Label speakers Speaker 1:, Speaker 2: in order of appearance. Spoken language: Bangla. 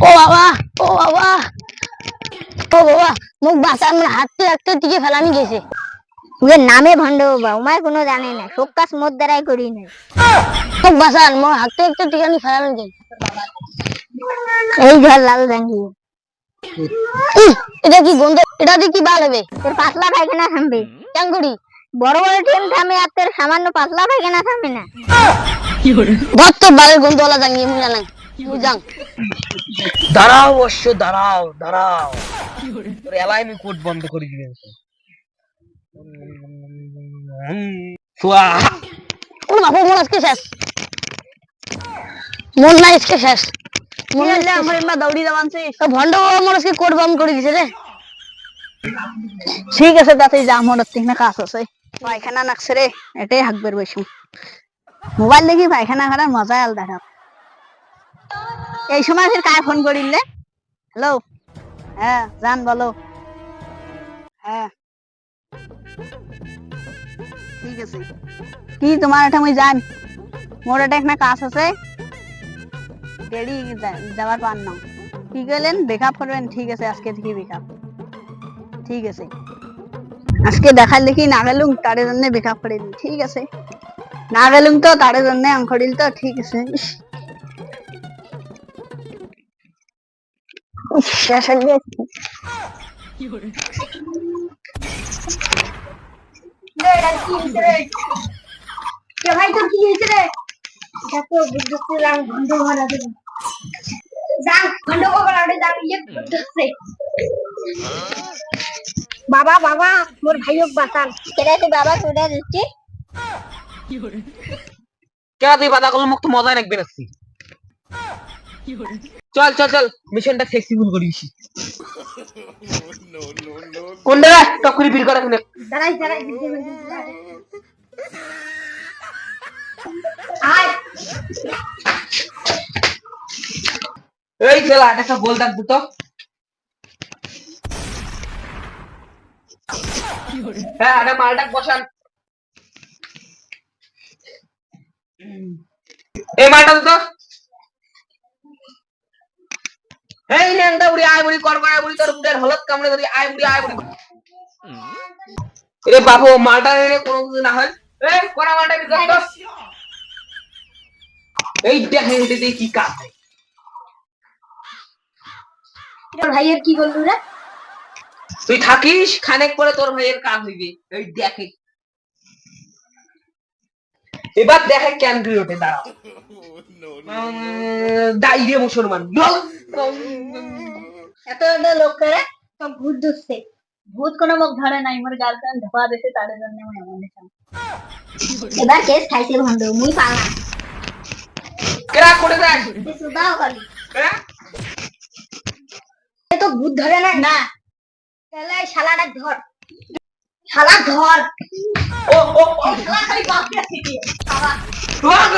Speaker 1: ও বাবা ও বাবা ও বাবা মুখ বাঁচার মানে হাঁটতে হাঁটতে দিকে ফেলানি গেছে
Speaker 2: ওদের নামে ভণ্ড বাবা উমায় কোনো জানে না কাজ মোর দ্বারাই করি না
Speaker 1: মুখ বাঁচান মোর হাঁটতে হাঁটতে টিকানি ফেলানি গেছে
Speaker 2: এই ঘর লাল
Speaker 1: ইহ, এটা কি গন্ধ এটা দিয়ে কি বাল হবে
Speaker 2: তোর পাতলা পায়খানা থামবে
Speaker 1: কেন
Speaker 2: বড় বড় ট্রেন থামে আর তোর সামান্য পাতলা পায়খানা থামে না?
Speaker 1: ধর তোর বালের গন্ধওয়ালা জাঙ্গি মুই জানাই মুই
Speaker 3: দাঁড়াও অবশ্য দাঁড়াও দাঁড়াও। তোর এলাই আমি কোট বন্ধ করে দিবেন
Speaker 1: ওর বাবা মোর আজকে শেষ। মন নাই আজকে শেষ। মন নাই আজকে
Speaker 2: আমার
Speaker 1: শেষ।
Speaker 2: এমা দৌড়ি দাবানছে
Speaker 1: ও ভন্ড বাবা আজকে কোট বন্ধ করে দিছে রে।
Speaker 2: ঠিক আছে তাতে যা আমার তিনটা কাজ আছে। পায়খানা নাকছে রে এটাই হাকবের বসু মোবাইল দেখি পায়খানা করার মজাই আলাদা খারাপ এই সময় ফের কায় ফোন করিলে হ্যালো হ্যাঁ জান বলো। হ্যাঁ। ঠিক আছে। কি তোমার এটা আমি জান? মোর এটা একটা কাজ আছে। দেরি যা- যাওয়ার পার না। কি কইলেন? বেকআপ করবেন। ঠিক আছে, আজকে থেকে বেকআপ। ঠিক আছে। আজকে দেখার দেখি না গেলুম তার জন্য বেকআপ করে দিই ঠিক আছে। না গেলুম তো তার জন্য করিল তো, ঠিক আছে।
Speaker 4: ভাই তোর কি হয়েছে রে ইয়ে করতেছে বাবা বাবা মোর ভাইওক বাঁচান।
Speaker 2: কেডা তুই বাবা তোরা দিচ্ছি।
Speaker 3: কে তুই বাধা করলে মুখ তো মজাই রাখবে নাকি চল চল চল মিশনটা ফ্লেক্সিবল করিস কোন জায়গা টক করে বিল করা
Speaker 4: দাঁড়াই দাঁড়াই দাঁড়াই।
Speaker 3: এই চল আট একটা গোল দাগ দুটো। হ্যাঁ আরে মালটা বসান। এই মালটা দুটো এই ন্যাংটা উড়ি আয় বুড়ি কর কর বুড়ি তোর বুড়ের হলত কামড়ে ধরি আয় বুড়ি আয় বুড়ি। এ বাবু মালটা এনে কোনো কিছু না হয়। এই কোনা মালটা কি করতো এই দেখে হেঁটে দিয়ে কি কাজ।
Speaker 4: ভাইয়ের কি করলু রে?
Speaker 3: তুই থাকিস খানেক পরে তোর ভাইয়ের কাজ হইবে। এই দেখে। এবার দেখে কেন তুই ওঠে দাঁড়াও। দাইরে মুসলমান।
Speaker 2: এত এত লোক করে তো ভূত ধরছে। ভূত কোনো মুখ ধরে নাই মোর গার্লফ্রেন্ড ধোয়া দিছে তার জন্য আমি এমন এবার কেস খাইছে ভণ্ড মুই পালা
Speaker 3: কেরা করে
Speaker 2: সুদাও?
Speaker 4: এ তো ভূত ধরে না
Speaker 2: না
Speaker 4: তাহলে এই শালাটা ধর। শালা ধর।
Speaker 3: ও ও ও।
Speaker 4: শালা খালি থেকে
Speaker 3: ও, ও।
Speaker 4: এই শালা